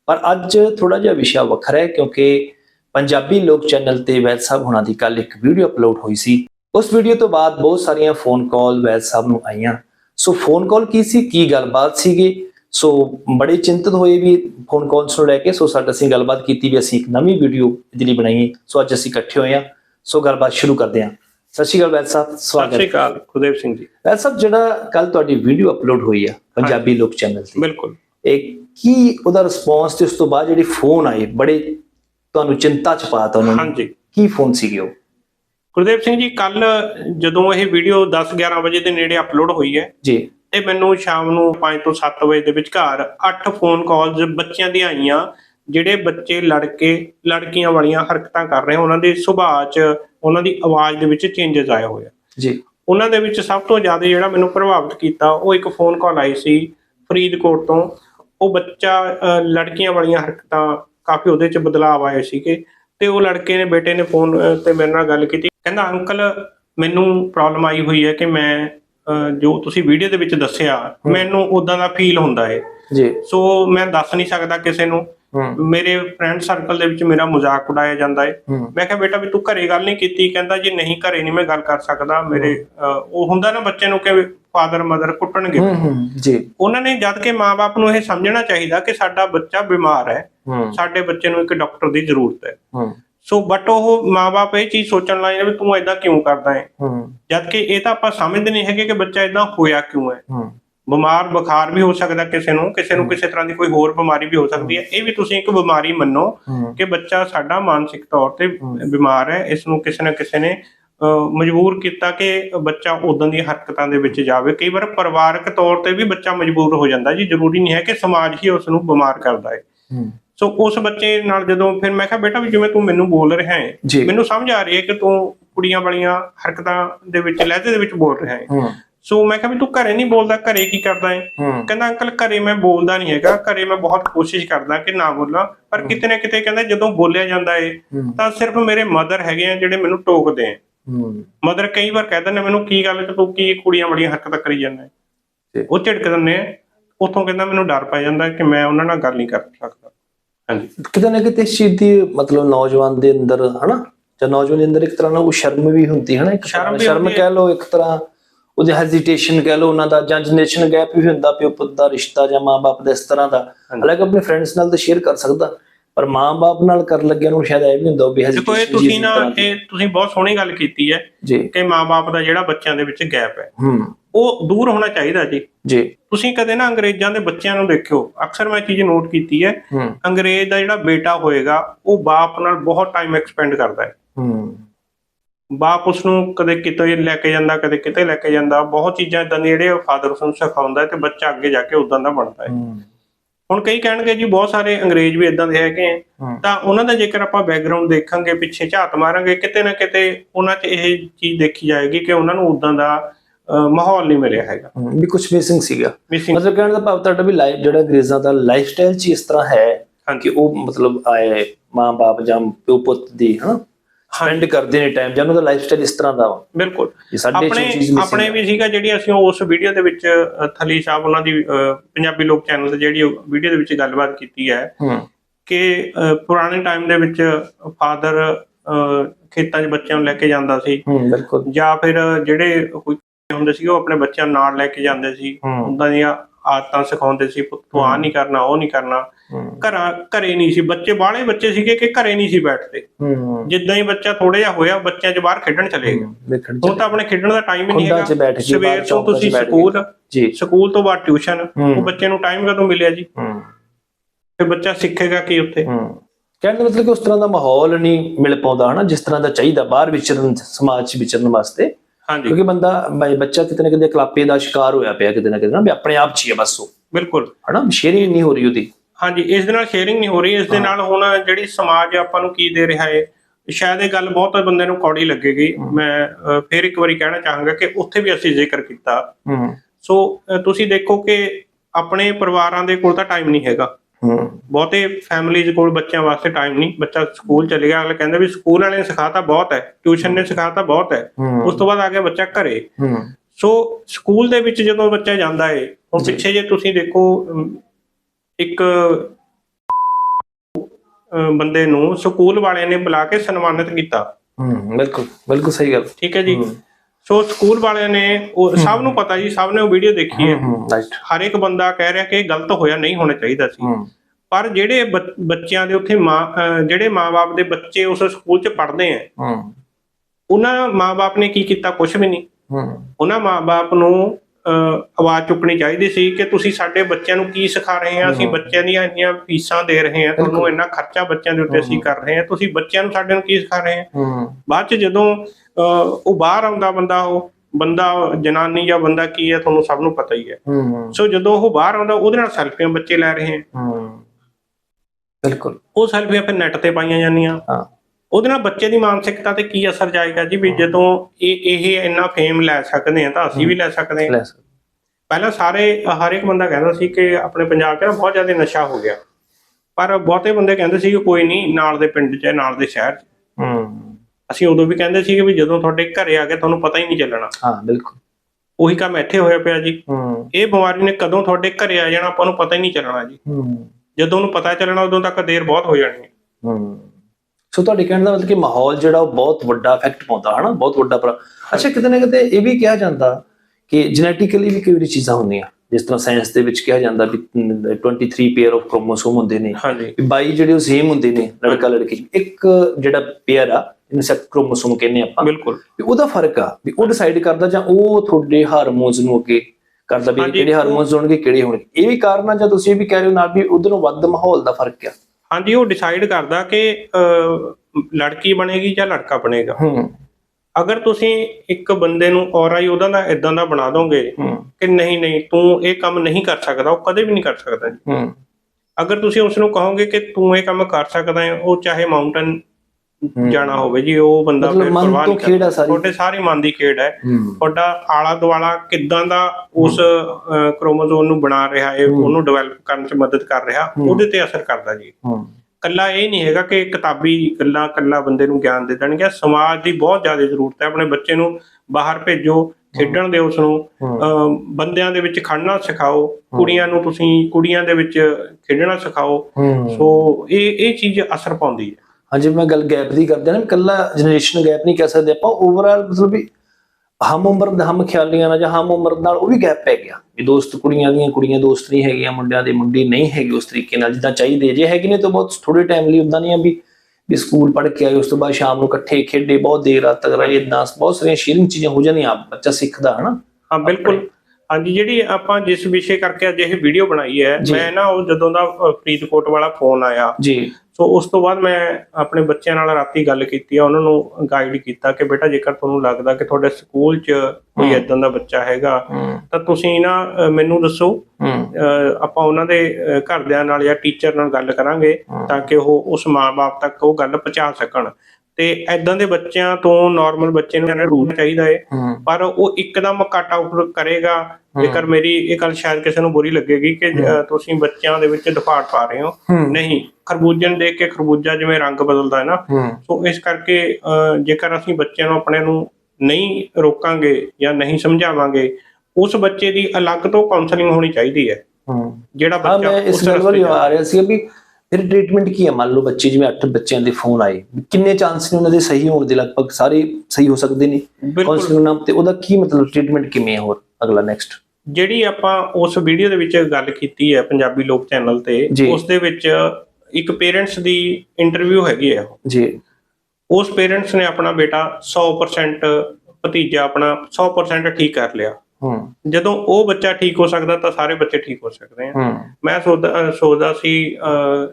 ਪਰ ਅੱਜ ਥੋੜਾ ਜਿਹਾ ਵਿਸ਼ਾ ਵੱਖਰਾ ਹੈ ਕਿਉਂਕਿ ਪੰਜਾਬੀ ਲੋਕ ਚੈਨਲ ਤੇ ਵੈਦ ਸਾਹਿਬ ਹੁਣਾਂ ਦੀ ਕੱਲ ਇੱਕ ਵੀਡੀਓ ਅਪਲੋਡ ਹੋਈ ਸੀ। ਉਸ ਵੀਡੀਓ ਤੋਂ ਬਾਅਦ ਬਹੁਤ ਸਾਰੀਆਂ ਫੋਨ ਕਾਲ ਵੈਦ ਸਾਹਿਬ ਨੂੰ ਆਈਆਂ। ਸੋ ਫੋਨ ਕਾਲ ਕੀ ਸੀ? ਕੀ ਗੱਲਬਾਤ ਸੀਗੀ? ਸੋ ਬੜੇ ਚਿੰਤਤ ਹੋਏ ਵੀ ਫੋਨ ਕਾਲਸ ਨੂੰ ਲੈ ਕੇ। ਸੋ ਸਾਡਾ ਅਸੀਂ ਗੱਲਬਾਤ ਕੀਤੀ ਵੀ ਅਸੀਂ ਇੱਕ ਨਵੀਂ ਵੀਡੀਓ ਲਈ ਬਣਾਈਏ ਸੋ ਅੱਜ ਅਸੀਂ ਇਕੱਠੇ ਹੋਏ ਹਾਂ। ਸੋ ਗੱਲਬਾਤ ਸ਼ੁਰੂ ਕਰਦੇ ਹਾਂ। ਸਤਿ ਸ਼੍ਰੀ ਅਕਾਲ ਵੈਦ ਸਾਹਿਬ ਸਤਿ ਸਵਾਗਤ ਸ਼੍ਰੀ ਹੈ ਅਕਾਲ ਖੁਦੇਵ ਸਿੰਘ ਜੀ। ਵੈਦ ਸਾਹਿਬ ਜਿਹੜਾ ਕੱਲ ਤੁਹਾਡੀ ਵੀਡੀਓ ਅਪਲੋਡ ਹੋਈ ਆ ਪੰਜਾਬੀ ਲੋਕ ਚੈਨਲ ਤੇ। ਬਿਲਕੁਲ। ਇਹ ਕੀ ਉਹਦਾ ਰਿਸਪੌਂਸ ਤੇ ਉਸ ਤੋਂ ਬਾਅਦ ਜਿਹੜੇ ਫੋਨ ਆਏ ਬੜੇ ਤੁਹਾਨੂੰ ਚਿੰਤਾ ਚ ਪਾਤਾ ਉਹਨਾਂ। ਨੇ ਹਾਂਜੀ। ਕੀ ਫੋਨ ਸੀਗੇ ਉਹ? ਗੁਰਦੇਵ ਸਿੰਘ ਜੀ ਕੱਲ ਜਦੋਂ ਇਹ ਵੀਡੀਓ 10 11 ਵਜੇ ਦੇ ਨੇੜੇ ਅਪਲੋਡ ਹੋਈ ਹੈ ਜੀ। ਤੇ ਮੈਨੂੰ ਸ਼ਾਮ ਨੂੰ 5 ਤੋਂ 7 ਵਜੇ ਦੇ ਵਿਚਕਾਰ 8 ਫੋਨ ਕਾਲਸ ਬੱਚਿਆਂ ਦੀਆਂ ਆਈਆਂ ਜਿਹੜੇ ਬੱਚੇ ਲੜਕੇ ਲੜਕੀਆਂ ਵਾਲੀਆਂ ਹਰਕਤਾਂ ਕਰ ਰਹੇ ਉਹਨਾਂ ਦੇ ਸੁਭਾਅ 'ਚ ਉਹਨਾਂ ਦੀ ਆਵਾਜ਼ ਦੇ ਵਿੱਚ ਚੇਂਜਸ ਆਏ ਹੋਏ ਆ। ਜੀ। ਉਹਨਾਂ ਦੇ ਵਿੱਚ ਸਭ ਤੋਂ ਜ਼ਿਆਦਾ ਜਿਹੜਾ ਮੈਨੂੰ ਪ੍ਰਭਾਵਿਤ ਕੀਤਾ ਉਹ ਇੱਕ ਫੋਨ ਕਾਲ ਆਈ ਸੀ ਫਰੀਦਕੋਟ ਤੋਂ। ਉਹ ਬੱਚਾ ਲੜਕੀਆਂ ਵਾਲੀਆਂ ਹਰਕਤਾਂ ਕਾਫੀ ਉਹਦੇ 'ਚ ਬਦਲਾਅ ਆਏ ਸੀਗੇ ਤੇ ਉਹ ਲੜਕੇ ਨੇ ਬੇਟੇ ਨੇ ਫੋਨ ਤੇ ਮੇਰੇ ਨਾਲ ਗੱਲ ਕੀਤੀ। ਕਹਿੰਦਾ ਅੰਕਲ ਮੈਨੂੰ ਪ੍ਰੋਬਲਮ ਆਈ ਹੋਈ ਹੈ ਕਿ ਮੈਂ ਜੋ ਤੁਸੀਂ ਵੀਡੀਓ ਦੇ ਵਿੱਚ ਦੱਸਿਆ ਮੈਨੂੰ ਉਦਾਂ ਦਾ ਫੀਲ ਹੁੰਦਾ ਹੈ। ਜੀ। ਸੋ ਮੈਂ ਦੱਸ ਨਹੀਂ ਸਕਦਾ ਕਿਸੇ ਨੂੰ। ਮੇਰੇ ਫਰੈਂਡ ਸਰਕਲ ਦੇ ਵਿੱਚ ਮੇਰਾ ਮਜ਼ਾਕ ਉਡਾਇਆ ਜਾਂਦਾ ਹੈ। ਮੈਂ ਕਿਹਾ ਬੇਟਾ ਵੀ ਤੂੰ ਘਰੇ ਗੱਲ ਨਹੀਂ ਕੀਤੀ। ਕਹਿੰਦਾ ਜੀ ਨਹੀਂ ਘਰੇ ਨਹੀਂ ਮੈਂ ਗੱਲ ਕਰ ਸਕਦਾ। ਮੇਰੇ ਉਹ ਹੁੰਦਾ ਨਾ ਬੱਚੇ ਨੂੰ ਕਿ ਫਾਦਰ ਮਦਰ ਕੁੱਟਣਗੇ। ਜੀ। ਉਹਨਾਂ ਨੇ ਜਦ ਕਿ ਮਾਪੇ ਨੂੰ ਇਹ ਸਮਝਣਾ ਚਾਹੀਦਾ ਕਿ ਸਾਡਾ ਬੱਚਾ ਬਿਮਾਰ ਹੈ। ਸਾਡੇ ਬੱਚੇ ਨੂੰ ਇੱਕ ਡਾਕਟਰ ਦੀ ਜ਼ਰੂਰਤ ਹੂੰ। ਸੋ ਬਟ ਉਹ ਮਾਪੇ ਇਹ ਚੀਜ਼ ਸੋਚਣ ਲੱਗ ਜਾਂਦੇ ਵੀ ਤੂੰ ਐਦਾਂ ਕਿਉਂ ਕਰਦਾ ਹੈ? ਜਦ ਕਿ ਇਹ ਤਾਂ ਆਪਾਂ ਸਮਝਦੇ ਨਹੀਂ ਹੈਗੇ ਕਿ ਬੱਚਾ ਐਦਾਂ ਹੋਇਆ ਕਿਉਂ ਹੈ। ਬਿਮਾਰ ਬੁਖਾਰ ਵੀ ਹੋ ਸਕਦਾ ਕਿਸੇ ਨੂੰ ਕਿਸੇ ਨੂੰ ਕਿਸੇ ਤਰ੍ਹਾਂ ਦੀ ਕੋਈ ਹੋਰ ਬਿਮਾਰੀ ਵੀ ਹੋ ਸਕਦੀ ਹੈ। ਇਹ ਵੀ ਤੁਸੀਂ ਇੱਕ ਬਿਮਾਰੀ ਮੰਨੋ ਕਿ ਬੱਚਾ ਸਾਡਾ ਮਾਨਸਿਕ ਤੌਰ ਤੇ ਬਿਮਾਰ ਹੈ। ਇਸ ਨੂੰ ਕਿਸੇ ਨਾ ਕਿਸੇ ਨੇ ਮਜਬੂਰ ਕੀਤਾ ਕਿ ਬੱਚਾ ਉਦਾਂ ਦੀਆਂ ਹਰਕਤਾਂ ਦੇ ਵਿੱਚ ਜਾਵੇ। ਕਈ ਵਾਰ ਪਰਿਵਾਰਕ ਤੌਰ ਤੇ ਵੀ ਬੱਚਾ ਮਜਬੂਰ ਹੋ ਜਾਂਦਾ ਜੀ। ਜ਼ਰੂਰੀ ਨਹੀਂ ਹੈ ਕਿ ਸਮਾਜ ਹੀ ਉਸ ਨੂੰ ਬਿਮਾਰ ਕਰਦਾ ਹੂੰ। ਸੋ ਉਸ ਬੱਚੇ ਨਾਲ ਜਦੋਂ ਫਿਰ ਮੈਂ ਕਿਹਾ ਬੇਟਾ ਵੀ ਜਿਵੇਂ ਤੂੰ ਮੈਨੂੰ ਬੋਲ ਰਿਹਾ ਹੈ ਮੈਨੂੰ ਸਮਝ ਆ ਰਹੀ ਹੈ ਕਿ ਤੂੰ ਕੁੜੀਆਂ ਵਾਲੀਆਂ ਹਰਕਤਾਂ ਦੇ ਵਿੱਚ ਲਹਿਜੇ ਦੇ ਵਿੱਚ ਬੋਲ ਰਿਹਾ ਹੈ। ਸੋ ਮੈਂ ਕਿਹਾ ਵੀ ਤੂੰ ਘਰੇ ਨਹੀਂ ਬੋਲਦਾ ਘਰੇ ਕੀ ਕਰਦਾ ਹੈ? ਕਹਿੰਦਾ ਅੰਕਲ ਘਰੇ ਮੈਂ ਬੋਲਦਾ ਨਹੀਂ ਹੈਗਾ। ਘਰੇ ਮੈਂ ਬਹੁਤ ਕੋਸ਼ਿਸ਼ ਕਰਦਾ ਕਿ ਨਾ ਬੋਲਾਂ ਪਰ ਕਿਤੇ ਨਾ ਕਿਤੇ ਕਹਿੰਦਾ ਜਦੋਂ ਬੋਲਿਆ ਜਾਂਦਾ ਹੂੰ। ਤਾਂ ਸਿਰਫ ਮੇਰੇ ਮਦਰ ਹੈਗੇ ਆ ਜਿਹੜੇ ਮੈਨੂੰ ਟੋਕਦੇ ਆ। ਮਦਰ ਕਈ ਵਾਰ ਕਹਿ ਦਿੰਦੇ ਮੈਨੂੰ ਕੀ ਗੱਲ ਤੇ ਕੀ ਕੁੜੀਆਂ ਬੜੀਆਂ ਹਰਕਤਾਂ ਕਰੀ ਜਾਂਦਾ। ਉਹ ਝਿੜਕ ਦਿੰਦੇ ਆ। ਉਥੋਂ ਕਹਿੰਦਾ ਮੈਨੂੰ ਡਰ ਪੈ ਜਾਂਦਾ ਕਿ ਮੈਂ ਉਹਨਾਂ ਨਾਲ ਗੱਲ ਨਹੀਂ ਕਰ ਸਕਦਾ। ਹਾਂਜੀ। ਕਿਤੇ ਨਾ ਕਿਤੇ ਇਸ ਚੀਜ਼ ਦੀ ਮਤਲਬ ਨੌਜਵਾਨ ਦੇ ਅੰਦਰ ਹਨਾ? ਜਾਂ ਨੌਜਵਾਨ ਦੇ ਅੰਦਰ ਇੱਕ ਤਰ੍ਹਾਂ ਨਾਲ ਉਹ ਸ਼ਰਮ ਵੀ ਹੁੰਦੀ ਹੈ ਨਾ ਇੱਕ ਸ਼ਰਮ। ਕਹਿ ਲਓ ਇੱਕ ਤਰ੍ਹਾਂ ਉਹਦੇ ਹੈਜ਼ਿਟੇਸ਼ਨ ਕਹਿ ਲਓ ਉਹਨਾਂ ਦਾ ਜਾਂ ਜਨਰੇਸ਼ਨ ਗੈਪ ਵੀ ਹੁੰਦਾ ਪਿਓ ਪੁੱਤ ਦਾ ਰਿਸ਼ਤਾ ਜਾਂ ਮਾਂ-ਬਾਪ ਦਾ ਇਸ ਤਰ੍ਹਾਂ ਦਾ। ਹਾਲਾਂਕਿ ਆਪਣੇ ਫਰੈਂਡਸ ਨਾਲ ਤਾਂ ਸ਼ੇਅਰ ਕਰ ਸਕਦਾ ਪਰ ਮਾਂ-ਬਾਪ ਨਾਲ ਕਰਨ ਲੱਗਿਆ ਨੂੰ ਸ਼ਾਇਦ ਇਹ ਵੀ ਹੁੰਦਾ ਵੀ ਦੇਖੋ ਇਹ hesitation ਤੁਸੀਂ ਨਾ। ਇਹ ਤੁਸੀਂ ਬਹੁਤ ਸੋਹਣੀ ਗੱਲ ਕੀਤੀ ਹੈ ਜੀ। ਕਿ ਮਾਪੇ ਦਾ ਜਿਹੜਾ ਬੱਚਿਆਂ ਦੇ ਵਿੱਚ ਗੈਪ ਹੈ। ਹੂੰ। ਉਹ ਦੂਰ ਹੋਣਾ ਚਾਹੀਦਾ ਜੀ। ਜੀ। ਤੁਸੀਂ ਕਦੇ ਨਾ ਅੰਗਰੇਜ਼ਾਂ ਦੇ ਬੱਚਿਆਂ ਨੂੰ ਦੇਖਿਓ ਅਕਸਰ ਮੈਂ ਚੀਜ਼ ਨੋਟ ਕੀਤੀ ਹੈ। ਅੰਗਰੇਜ਼ ਦਾ ਜਿਹੜਾ ਬੇਟਾ ਹੋਏਗਾ ਉਹ ਬਾਪ ਨਾਲ ਬਹੁਤ ਟਾਈਮ ਐਕਸਪੈਂਡ ਕਰਦਾ ਹੈ। ਹੂੰ। ਬਾਪ ਉਸ ਨੂੰ ਕਦੇ ਕਿਤੇ ਲੈ ਕੇ ਜਾਂਦਾ ਕਦੇ ਕਿਤੇ ਲੈ ਕੇ ਜਾਂਦਾ। ਬਹੁਤ ਚੀਜ਼ਾਂ ਇਦਾਂ ਦੀਆਂ ਜਿਹੜੇ ਫਾਦਰ ਉਸ ਨੂੰ ਸਿਖਾਉਂਦਾ ਹੈ ਤੇ ਬੱਚਾ ਅੱਗੇ ਜਾ ਕੇ ਉਦਾਂ ਦਾ ਬਣਦਾ ਹੈ। ਹੁਣ ਕਈ ਕਹਿਣਗੇ ਜੀ ਬਹੁਤ ਸਾਰੇ ਅੰਗਰੇਜ਼ ਵੀ ਇਦਾਂ ਦੇ ਹੈਗੇ ਆ। ਤਾਂ ਉਹਨਾਂ ਦਾ ਜੇਕਰ ਆਪਾਂ ਬੈਕਗ੍ਰਾਉਂਡ ਦੇਖਾਂਗੇ ਪਿੱਛੇ ਝਾਤ ਮਾਰਾਂਗੇ ਕਿਤੇ ਨਾ ਕਿਤੇ ਉਹਨਾਂ 'ਚ ਇਹ ਚੀਜ਼ ਦੇਖੀ ਜਾਏਗੀ ਕਿ ਉਹਨਾਂ ਨੂੰ ਉਦਾਂ ਦਾ ਮਾਹੌਲ ਨਹੀਂ ਮਿਲਿਆ ਹੈਗਾ। ਵੀ ਕੁਝ ਮਿਸਿੰਗ ਸੀਗਾ। ਮਤਲਬ ਕਹਿਣ ਦਾ ਭਾਵ ਤੁਹਾਡਾ ਵੀ ਲਾਈਫ ਜਿਹੜਾ ਅੰਗਰੇਜ਼ਾਂ ਦਾ ਲਾਈਫ ਸਟਾਈਲ ਚ ਇਸ ਤਰ੍ਹਾਂ ਹੈ ਕਿ ਉਹ ਮਤਲਬ ਆਏ ਮਾਂ-ਬਾਪ ਜਾਂ ਪਿਓ ਪੁੱਤ ਦੀ ਹਨਾ ਸਪੈਂਡ ਕਰਦੇ ਨੇ ਟਾਈਮ ਜਾਂ ਉਹਨਾਂ ਦਾ ਲਾਈਫ ਸਟਾਈਲ ਇਸ ਤਰ੍ਹਾਂ ਦਾ ਵਾ। ਬਿਲਕੁਲ। ਆਪਣੇ ਆਪਣੇ। ਵੀ ਸੀਗਾ ਜਿਹੜੀ ਅਸੀਂ ਉਸ ਵੀਡੀਓ ਦੇ ਵਿੱਚ ਥਲੀ ਸਾਹਿਬ ਉਹਨਾਂ ਦੀ ਪੰਜਾਬੀ ਲੋਕ ਚੈਨਲ ਤੇ ਜਿਹੜੀ ਵੀਡੀਓ ਦੇ ਵਿੱਚ ਗੱਲਬਾਤ ਕੀਤੀ ਹੈ ਕਿ ਪੁਰਾਣੇ ਟਾਈਮ ਦੇ ਵਿੱਚ ਫਾਦਰ ਖੇਤਾਂ 'ਚ ਬੱਚਿਆਂ ਨੂੰ ਲੈ ਕੇ ਜਾਂਦਾ ਸੀ ਬਿਲਕੁਲ। ਜਾਂ ਫਿਰ ਜਿਹੜੇ ਕੋਈ ਹੁੰਦੇ ਸੀ ਉਹ ਆਪਣੇ ਬੱਚਿਆਂ ਨੂੰ ਨਾਲ ਲੈ ਕੇ ਜਾਂਦੇ ਸੀ। ਉਹਨਾਂ ਦੀਆਂ ਆਦਤਾਂ ਸਿਖਾਉਂਦੇ ਸੀ ਪੁੱਤ ਤੂੰ ਨਹੀਂ ਕਰਨਾ ਉਹ ਨਹੀਂ ਕਰਨਾ। ਘਰਾਂ ਘਰੇ ਨਹੀਂ ਸੀ। ਬੱਚੇ ਬਾਹਲੇ ਬੱਚੇ ਸੀਗੇ ਕਿ ਘਰੇ ਨਹੀਂ ਸੀ ਬੈਠਦੇ। ਜਿੱਦਾਂ ਹੀ ਬੱਚਾ ਥੋੜਾ ਜਿਹਾ ਹੋਇਆ ਬੱਚਿਆਂ 'ਚ ਬਾਹਰ ਖੇਡਣ ਚਲੇ ਗਏ। ਹੁਣ ਤਾਂ ਆਪਣੇ ਖੇਡਣ ਦਾ ਟਾਈਮ ਹੀ ਨਹੀਂ ਹੈਗਾ। ਸਵੇਰ ਤੋਂ ਤੁਸੀਂ। ਸਕੂਲ ਜੀ। ਸਕੂਲ ਤੋਂ ਬਾਅਦ ਟਿਊਸ਼ਨ। ਉਹ ਬੱਚੇ ਨੂੰ ਟਾਈਮ ਕਦੋਂ ਮਿਲਿਆ ਜੀ? ਫਿਰ ਬੱਚਾ ਸਿੱਖੇਗਾ ਕੀ ਉੱਥੇ? ਹੂੰ। ਕਹਿਣ ਦਾ ਮਤਲਬ ਕਿ ਉਸ ਤਰ੍ਹਾਂ ਦਾ ਮਾਹੌਲ ਨਹੀਂ ਮਿਲ ਪਾਉਂਦਾ ਹਨਾ? ਜਿਸ ਤਰ੍ਹਾਂ ਦਾ ਚਾਹੀਦਾ ਬਾਹਰ ਵਿਚਰਨ ਸਮਾਜ 'ਚ ਵਿਚਰਨ ਵਾਸਤੇ। ਹਾਂਜੀ। ਕਿਉਂਕਿ ਬੰਦਾ ਬ- ਬੱਚਾ ਕਿਤੇ ਨਾ ਕਿਤੇ ਕਲਾਪੇ ਦਾ ਸ਼ਿਕਾਰ ਹੋਇਆ ਪਿਆ ਕਿਤੇ ਨਾ ਕਿਤੇ ਨਾ ਵੀ ਆਪਣੇ ਆਪ 'ਚ ਹੀ ਹੈ ਬਸ ਉਹ। ਬਿਲਕੁਲ। ਹਨਾ? ਸ਼ੇਅਰਿੰਗ ਨਹੀਂ ਹੋ ਰਹੀ ਉਹਦੀ। ਹਾਂਜੀ ਇਸ ਦੇ ਨਾਲ ਸ਼ੇਅਰਿੰਗ ਨਹੀਂ ਹੋ ਰਹੀ ਇਸ ਦੇ ਨਾਲ ਹੁਣ ਜਿਹੜੀ ਸਮਾਜ ਆਪਾਂ ਨੂੰ ਕੀ ਦੇ ਰਿਹਾ ਹੈ ਸ਼ਾਇਦ ਇਹ ਗੱਲ ਬਹੁਤ ਬੰਦੇ ਨੂੰ ਕੌੜੀ ਲੱਗੇਗੀ। ਮੈਂ ਅ, ਫਿਰ ਇੱਕ ਵਾਰੀ ਕਹਿਣਾ ਚਾਹਾਂਗਾ ਕਿ ਉੱਥੇ ਵੀ ਅਸੀਂ ਜ਼ਿਕਰ ਕੀਤਾ। ਹੂੰ। ਸੋ ਅ, ਤੁਸੀਂ ਦੇਖੋ ਕਿ ਆਪਣੇ ਪਰਿਵਾਰਾਂ ਦੇ ਕੋਲ ਤਾਂ ਟਾਈਮ ਨਹੀਂ ਹੈਗਾ। ਬਹੁਤੇ ਫੈਮਿਲੀਜ਼ ਕੋਲ ਬੱਚਿਆਂ ਵਾਸਤੇ ਟਾਈਮ ਨਹੀਂ। ਬੱਚਾ ਸਕੂਲ ਚਲੇ ਗਿਆ ਅਗਲੇ ਕਹਿੰਦੇ ਵੀ ਸਕੂਲ ਵਾਲਿਆਂ ਨੇ ਸਿਖਾਤਾ ਬਹੁਤ ਹੈ। ਟਿਊਸ਼ਨ ਨੇ ਸਿਖਾਤਾ ਬਹੁਤ ਹੈ। ਉਸ ਤੋਂ ਬਾਅਦ ਆ ਗਿਆ ਬੱਚਾ ਘਰੇ। ਹੂੰ। ਸੋ ਸਕੂਲ ਦੇ ਵਿੱਚ ਜਦੋਂ ਬੱਚਾ ਜਾਂਦਾ ਹੈ ਹੁਣ। ਪਿੱਛੇ ਜੇ ਤੁਸੀਂ ਦੇਖੋ ਇੱਕ ਬੰਦੇ ਨੂੰ ਸਕੂਲ ਵਾਲਿਆਂ ਨੇ ਬੁਲਾ ਕੇ ਸਨਮਾਨਿਤ ਕੀਤਾ। ਹੂੰ ਬਿਲਕੁਲ ਬਿਲਕੁਲ ਸਹੀ ਗੱਲ। ਠੀਕ ਹੈ ਜੀ। ਸੋ ਸਕੂਲ ਵਾਲਿਆਂ ਨੇ ਉਹ ਸਭ ਨੂੰ ਪਤਾ ਜੀ ਸਭ ਨੇ ਉਹ ਵੀਡੀਓ ਦੇਖੀ ਹੈ। ਹਰ ਇੱਕ ਬੰਦਾ ਕਹਿ ਰਿਹਾ ਕਿ ਗਲਤ ਹੋਇਆ ਨਹੀਂ ਹੋਣਾ ਚਾਹੀਦਾ ਸੀ। ਪਰ ਜਿਹੜੇ ਬੱਚ- ਬੱਚਿਆਂ ਦੇ ਉੱਥੇ ਮਾਂ ਜਿਹੜੇ ਮਾਪੇ ਦੇ ਬੱਚੇ ਉਸ ਸਕੂਲ 'ਚ ਪੜ੍ਹਦੇ ਆ ਉਹਨਾਂ ਮਾਪੇ ਨੇ ਕੀ ਕੀਤਾ? ਕੁਝ ਵੀ ਨਹੀਂ। ਉਹਨਾਂ ਮਾਪੇ ਨੂੰ ਆਵਾਜ਼ ਚੁੱਕਣੀ ਚਾਹੀਦੀ ਸੀ ਕਿ ਤੁਸੀਂ ਸਾਡੇ ਬੱਚਿਆਂ ਨੂੰ ਕੀ ਸਿਖਾ ਰਹੇ ਆ ਅਸੀਂ। ਬੱਚਿਆਂ ਦੀਆਂ ਇੰਨੀਆਂ ਫੀਸਾਂ ਦੇ ਰਹੇ ਆ ਤੁਹਾਨੂੰ। ਇੰਨਾ ਖਰਚਾ ਬੱਚਿਆਂ ਦੇ ਉੱਤੇ ਅਸੀਂ। ਕਰ ਰਹੇ ਆ ਤੁਸੀਂ ਬੱਚਿਆਂ ਨੂੰ ਸਾਡੇ ਨੂੰ ਕੀ ਸਿਖਾ ਰਹੇ ਆ ਬਾਅਦ ਚ ਜਦੋਂ ਉਹ ਬਾਹਰ ਆਉਂਦਾ ਬੰਦਾ ਉਹ ਬੰਦਾ ਜਨਾਨੀ ਜਾਂ ਬੰਦਾ ਕੀ ਹੈ ਤੁਹਾਨੂੰ ਸਭ ਨੂੰ ਪਤਾ ਹੀ ਹੈ। ਸੋ ਜਦੋਂ ਉਹ ਬਾਹਰ ਆਉਂਦਾ ਉਹਦੇ ਨਾਲ ਸੈਲਫੀਆਂ ਬੱਚੇ ਲੈ ਰਹੇ ਆ ਬਿਲਕੁਲ। ਉਹ ਸੈਲਫੀਆਂ ਫਿਰ ਨੈਟ ਤੇ ਪਾਈਆਂ ਜਾਂਦੀਆਂ। ਹਾਂ। ਉਹਦੇ ਨਾਲ ਬੱਚੇ ਦੀ ਮਾਨਸਿਕਤਾ ਤੇ ਕੀ ਅਸਰ ਜਾਏਗਾ ਜੀ ਵੀ ਜਦੋਂ ਇਹ ਇਹ ਇੰਨਾ ਫੇਮ ਲੈ ਸਕਦੇ ਆ ਤਾਂ ਅਸੀਂ ਵੀ ਲੈ ਸਕਦੇ ਆ ਪਹਿਲਾਂ ਸਾਰੇ ਹਰ ਇੱਕ ਬੰਦਾ ਕਹਿੰਦਾ ਸੀ ਕਿ ਆਪਣੇ ਪੰਜਾਬ 'ਚ ਨਾ ਬਹੁਤ ਜ਼ਿਆਦਾ ਨਸ਼ਾ ਹੋ ਗਿਆ। ਪਰ ਬਹੁਤੇ ਬੰਦੇ ਕਹਿੰਦੇ ਸੀ ਕਿ ਕੋਈ ਨਹੀਂ ਨਾਲ ਦੇ ਪਿੰਡ 'ਚ ਨਾਲ ਦੇ ਸ਼ਹਿਰ 'ਚ। ਹੂੰ। ਅਸੀਂ ਉਦੋਂ ਵੀ ਕਹਿੰਦੇ ਸੀ ਕਿ ਵੀ ਜਦੋਂ ਤੁਹਾਡੇ ਘਰੇ ਆ ਕੇ ਤੁਹਾਨੂੰ ਪਤਾ ਹੀ ਨਹੀਂ ਚੱਲਣਾ। ਹਾਂ ਬਿਲਕੁਲ। ਉਹੀ ਕੰਮ ਇੱਥੇ ਹੋਇਆ ਪਿਆ ਜੀ। ਇਹ ਬਿਮਾਰੀ ਨੇ ਕਦੋਂ ਤੁਹਾਡੇ ਘਰੇ ਆ ਜਾਣਾ ਆਪਾਂ ਨੂੰ ਪਤਾ ਹੀ ਨਹੀਂ ਚੱਲਣਾ ਜੀ। ਜਦੋਂ ਉਹਨੂੰ ਪਤਾ ਚੱਲਣਾ ਉਦੋਂ ਤੱਕ ਦੇਰ ਬਹੁਤ ਹੋ ਜਾਣੀ ਹੈ। ਹੂੰ। ਸੋ ਤੁਹਾਡੇ ਕਹਿਣ ਦਾ ਮਤਲਬ ਕਿ ਮਾਹੌਲ ਜਿਹੜਾ ਉਹ ਬਹੁਤ ਵੱਡਾ ਇਫੈਕਟ ਪਾਉਂਦਾ ਹਨਾ? ਬਹੁਤ ਵੱਡਾ ਪਰ ਅੱਛਾ ਕਿਤੇ ਨਾ ਕਿਤੇ ਇਹ ਵੀ ਕਿਹਾ ਜਾਂਦਾ ਕਿ ਜੈਨੇਟਿਕਲੀ ਵੀ ਕਈ ਵਾਰੀ ਚੀਜ਼ਾਂ ਹੁੰਦੀਆਂ। ਜਿਸ ਤਰ੍ਹਾਂ ਸਾਇੰਸ ਦੇ ਵਿੱਚ ਕਿਹਾ ਜਾਂਦਾ ਵੀ 23 ਪੇਅਰ ਆਫ ਕ੍ਰੋਮੋਸੋਮ ਹੁੰਦੇ ਨੇ। ਹਾਂਜੀ। ਵੀ 22 ਜਿਹੜੇ ਉਹ ਸੇਮ ਹੁੰਦੇ ਨੇ ਲੜਕਾ ਲੜਕੀ। ਇੱਕ ਜਿਹੜਾ ਪੇਅਰ ਆ ਇਹਨੂੰ ਸੈਕਸ ਕ੍ਰੋਮੋਸੋਮ ਕਹਿੰਦੇ ਆਪਾਂ। ਬਿਲਕੁਲ। ਵੀ ਉਹਦਾ ਫ਼ਰਕ ਆ ਵੀ ਉਹ ਡਿਸਾਈਡ ਕਰਦਾ ਜਾਂ ਉਹ ਤੁਹਾਡੇ ਹਾਰਮੋਨਸ ਨੂੰ ਅੱਗੇ ਕਰਦਾ ਵੀ ਕਿਹੜੇ ਹਾਰਮੋਨਸ ਹੋਣਗੇ ਕਿਹੜੇ ਹੋਣਗੇ। ਇਹ ਵੀ ਕਾਰਨ ਆ ਜਾਂ ਤੁਸੀਂ ਇਹ ਵੀ ਕਹਿ ਰਹੇ ਹੋ ਨਾਲ ਵੀ ਉਧਰੋਂ ਵੱਧ ਮਾਹੌਲ ਦਾ ਫ਼ਰਕ ਆ? ਹਾਂਜੀ ਉਹ ਡਿਸਾਈਡ ਕਰਦਾ ਕਿ ਲੜਕੀ ਬਣੇਗੀ ਜਾਂ ਲੜਕਾ ਬਣੇਗਾ। ਹੂੰ। ਅਗਰ ਤੁਸੀਂ ਇੱਕ ਬੰਦੇ ਨੂੰ ਔਰਾ ਹੀ ਉਹਦਾ ਦਾ ਇਦਾਂ ਦਾ ਬਣਾ ਦੋਗੇ ਕਿ ਨਹੀਂ ਨਹੀਂ ਤੂੰ ਇਹ ਕੰਮ ਨਹੀਂ ਕਰ ਸਕਦਾ ਉਹ ਕਦੇ ਵੀ ਨਹੀਂ ਕਰ ਸਕਦਾ ਜੀ। ਹੂੰ। ਅਗਰ ਤੁਸੀਂ ਉਸ ਨੂੰ ਕਹੋਗੇ ਕਿ ਤੂੰ ਇਹ ਕੰਮ ਕਰ ਸਕਦਾ ਹੈ ਉਹ ਚਾਹੇ ਮਾਊਂਟਨ। ਜਾਣਾ ਹੋਵੇ ਜੀ ਉਹ ਬੰਦਾ ਫਿਰ ਪਰਵਾਹ ਨਹੀਂ ਖੇਡ ਕਰਦਾ ਸਾਰੀ। ਤੁਹਾਡੇ ਸਾਰੀ ਮਨ ਦੀ ਖੇਡ ਹੈ। ਹੂੰ। ਤੁਹਾਡਾ ਆਲਾ ਦੁਆਲਾ ਕਿੱਦਾਂ ਦਾ ਉਸ ਕ੍ਰੋਮੋਸੋਮ ਨੂੰ ਬਣਾ ਰਿਹਾ ਹੈ ਹੂੰ। ਉਹਨੂੰ ਡਿਵੈਲਪ ਕਰਨ 'ਚ ਮਦਦ ਕਰ ਰਿਹਾ ਹੂੰ। ਉਹਦੇ ਤੇ ਅਸਰ ਕਰਦਾ ਜੀ। ਹੂੰ। ਕੱਲਾ ਇਹ ਨਹੀਂ ਹੈਗਾ ਕਿ ਕਿਤਾਬੀ ਗੱਲਾਂ ਕੱਲਾ ਬੰਦੇ ਨੂੰ ਗਿਆਨ ਦੇ ਦੇਣਗੇ ਸਮਾਜ ਦੀ ਬਹੁਤ ਜ਼ਿਆਦਾ ਜ਼ਰੂਰਤ ਹੈ। ਆਪਣੇ ਬੱਚੇ ਨੂੰ ਬਾਹਰ ਭੇਜੋ ਖੇਡਣ ਦਿਓ ਉਸ ਨੂੰ ਹੂੰ ਬੰਦਿਆਂ ਦੇ ਵਿੱਚ ਖੜਨਾ ਸਿਖਾਓ। ਕੁੜੀਆਂ ਨੂੰ ਤੁਸੀਂ ਕੁੜੀਆਂ ਦੇ ਵਿੱਚ ਖੇਡਣਾ ਸਿਖਾਓ। ਹੂੰ। ਸੋ ਇਹ ਇਹ ਚੀਜ਼ ਅਸਰ ਪਾਉਂਦੀ ਹੈ। ਹਾਂਜੀ ਮੈਂ ਗੱਲ ਗੈਪ ਦੀ ਕਰਦੇ ਨਾ ਕੱਲਾ ਜਨਰੇਸ਼ਨ ਗੈਪ ਨਹੀਂ ਕਹਿ ਸਕਦੇ ਆਪਾਂ ਓਵਰਆਲ ਮਤਲਬ ਵੀ ਹਮ ਉਮਰ ਦਾ ਹਮ ਖਿਆਲੀਆਂ ਨਾਲ ਜਾਂ ਹਮ ਉਮਰ ਨਾਲ ਉਹ ਵੀ ਗੈਪ ਪੈ ਗਿਆ ਵੀ ਦੋਸਤ ਕੁੜੀਆਂ ਦੀਆਂ, ਕੁੜੀਆਂ ਦੋਸਤ ਨਹੀਂ ਹੈਗੀਆਂ, ਮੁੰਡਿਆਂ ਦੇ ਮੁੰਡੇ ਨਹੀਂ ਹੈਗੇ ਉਸ ਤਰੀਕੇ ਨਾਲ, ਜਿੱਦਾਂ ਚਾਹੀਦੇ ਜੇ ਹੈਗੇ ਨੇ ਤਾਂ ਬਹੁਤ ਥੋੜੇ ਟਾਈਮ ਲਈ ਉਦਾਂ ਨਹੀਂ ਆ ਵੀ ਵੀ ਸਕੂਲ ਪੜ੍ਹ ਕੇ ਆਏ, ਉਸ ਤੋਂ ਬਾਅਦ ਸ਼ਾਮ ਨੂੰ ਇਕੱਠੇ ਖੇਡੇ, ਬਹੁਤ ਦੇਰ ਰਾਤ ਤੱਕ ਰਹੇ ਇਦਾਂ ਬਹੁਤ ਸਾਰੀਆਂ ਸ਼ੇਅਰਿੰਗ ਚੀਜ਼ਾਂ ਹੋ ਜਾਂਦੀਆਂ, ਆਪ ਬੱਚਾ ਸਿੱਖਦਾ, ਹਨਾ? ਹਾਂ, ਬਿਲਕੁਲ। ਹਾਂਜੀ ਜਿਹੜੀ ਆਪਾਂ ਜਿਸ ਵਿਸ਼ੇ ਕਰਕੇ ਅੱਜ ਇਹ ਵੀਡੀਓ ਬਣਾਈ ਹੈ। ਮੈਂ ਨਾ ਉਹ ਜਦੋਂ ਦਾ ਫਰੀਦਕੋਟ ਵਾਲਾ ਫੋਨ ਆਇਆ ਜੀ ਸੋ ਉਸ ਤੋਂ ਬਾਅਦ ਮੈਂ ਆਪਣੇ ਬੱਚਿਆਂ ਨਾਲ ਰਾਤੀ ਗੱਲ ਕੀਤੀ ਆ ਉਹਨਾਂ ਨੂੰ ਗਾਈਡ ਕੀਤਾ ਕਿ ਬੇਟਾ ਜੇਕਰ ਤੁਹਾਨੂੰ ਲੱਗਦਾ ਕਿ ਤੁਹਾਡੇ ਸਕੂਲ 'ਚ ਕੋਈ। ਇਦਾਂ ਦਾ ਬੱਚਾ ਹੈਗਾ ਤਾਂ ਤੁਸੀਂ ਨਾ ਮੈਨੂੰ ਦੱਸੋ ਆਪਾਂ ਉਹਨਾਂ ਦੇ ਘਰਦਿਆਂ ਨਾਲ ਜਾਂ ਟੀਚਰ ਨਾਲ ਗੱਲ ਕਰਾਂਗੇ। ਤਾਂ ਕਿ ਉਹ ਉਸ ਮਾਂ-ਬਾਪ ਤੱਕ ਉਹ ਗੱਲ ਪਹੁੰਚਾ ਸਕਣ ਤੇ ਐਦਾਂ ਦੇ ਬੱਚਿਆਂ ਤੋਂ ਨਾਰਮਲ ਬੱਚੇ ਨੂੰ ਜ਼ਰੂਰ ਚਾਹੀਦਾ ਹੈ ਹੂੰ। ਪਰ ਉਹ ਇੱਕਦਮ ਕੱਟ ਆਊਟ ਕਰੇਗਾ। ਜੇਕਰ ਮੇਰੀ ਇਹ ਗੱਲ ਸ਼ਾਇਦ ਕਿਸੇ ਨੂੰ ਬੁਰੀ ਲੱਗੇਗੀ ਕਿ ਤੁਸੀਂ ਬੱਚਿਆਂ ਦੇ ਵਿੱਚ ਡਿਫਾਲਟ ਪਾ ਰਹੇ ਹੋ। ਨਹੀਂ ਖਰਬੂਜੇ ਨੂੰ ਦੇਖ ਕੇ ਖਰਬੂਜਾ ਜਿਵੇਂ ਰੰਗ ਬਦਲਦਾ ਹੈ ਨਾ। ਸੋ ਇਸ ਕਰਕੇ ਜੇਕਰ ਅਸੀਂ ਬੱਚਿਆਂ ਨੂੰ ਆਪਣੇ ਨੂੰ ਨਹੀਂ ਰੋਕਾਂਗੇ ਜਾਂ ਨਹੀਂ ਸਮਝਾਵਾਂਗੇ ਉਸ ਬੱਚੇ ਦੀ ਅਲੱਗ ਤੋਂ ਕਾਉਂਸਲਿੰਗ ਹੋਣੀ ਚਾਹੀਦੀ ਹੈ। ਜਿਹੜਾ ਬੱਚਾ ਉਸ ਰਸਤੇ ਆ ਰਿਹਾ ਸੀ ਵੀ ਫਿਰ ਟ੍ਰੀਟਮੈਂਟ ਕੀ ਹੈ? ਮੰਨ ਲਓ ਬੱਚੇ ਜਿਵੇਂ 8 ਬੱਚਿਆਂ ਦੇ ਫੋਨ ਆਏ ਕਿੰਨੇ ਚਾਂਸ ਨੇ ਉਹਨਾਂ ਦੇ ਸਹੀ ਹੋਣ ਦੇ? ਲਗਭਗ ਸਾਰੇ ਸਹੀ ਹੋ ਸਕਦੇ ਨੇ ਕਾਉਂਸਲਿੰਗ ਨਾਮ ਤੇ ਉਹਦਾ ਕੀ ਮਤਲਬ ਟ੍ਰੀਟਮੈਂਟ ਕਿਵੇਂ ਹੋਰ? ਅਗਲਾ ਨੈਕਸਟ ਜਿਹੜੀ ਆਪਾਂ ਉਸ ਵੀਡੀਓ ਦੇ ਵਿੱਚ ਗੱਲ ਕੀਤੀ ਹੈ ਪੰਜਾਬੀ ਲੋਕ ਚੈਨਲ ਤੇ। ਉਸ ਦੇ ਵਿੱਚ ਇੱਕ ਪੇਰੈਂਟਸ ਦੀ ਇੰਟਰਵਿਊ ਹੈਗੀ ਹੈ। ਜੀ। ਉਸ ਪੇਰੈਂਟਸ ਨੇ ਆਪਣਾ ਬੇਟਾ 100% ਭਤੀਜਾ ਆਪਣਾ 100% ਠੀਕ ਕਰ ਲਿਆ। ਜਦੋਂ ਉਹ ਬੱਚਾ ਠੀਕ ਹੋ ਸਕਦਾ ਤਾਂ ਸਾਰੇ ਬੱਚੇ ਠੀਕ ਹੋ ਸਕਦੇ ਆ। ਮੈਂ ਸੋਚਦਾ ਸੋਚਦਾ ਸੀ